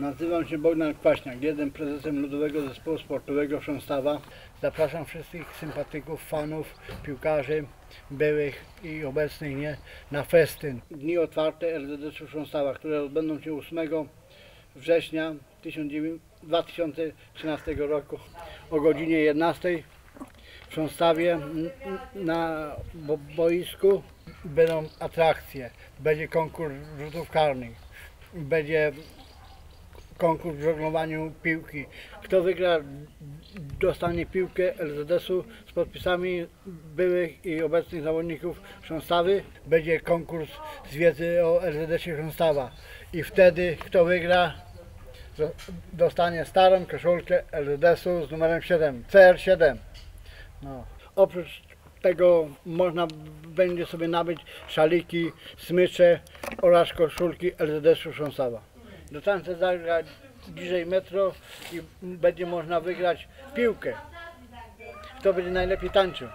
Nazywam się Bogdan Kwaśniak, jestem prezesem Ludowego Zespołu Sportowego Chrząstawa. Zapraszam wszystkich sympatyków, fanów, piłkarzy, byłych i obecnych nie, na festyn. Dni otwarte LZS Chrząstawa, które odbędą się 8 września 19 2013 roku o godzinie 11 w n- na bo- boisku będą atrakcje, będzie konkurs rzutów karnych, będzie konkurs w żeglowaniu piłki. Kto wygra, dostanie piłkę LZS-u z podpisami byłych i obecnych zawodników Chrząstawy. Będzie konkurs z wiedzy o LZS-ie Chrząstawa. I wtedy kto wygra, dostanie starą koszulkę LZS-u z numerem 7, CR7. No. Oprócz tego można będzie sobie nabyć szaliki, smycze oraz koszulki LZS-u Chrząstawa. Do tańca zagra bliżej metro i będzie można wygrać piłkę. Kto będzie najlepiej tańczył.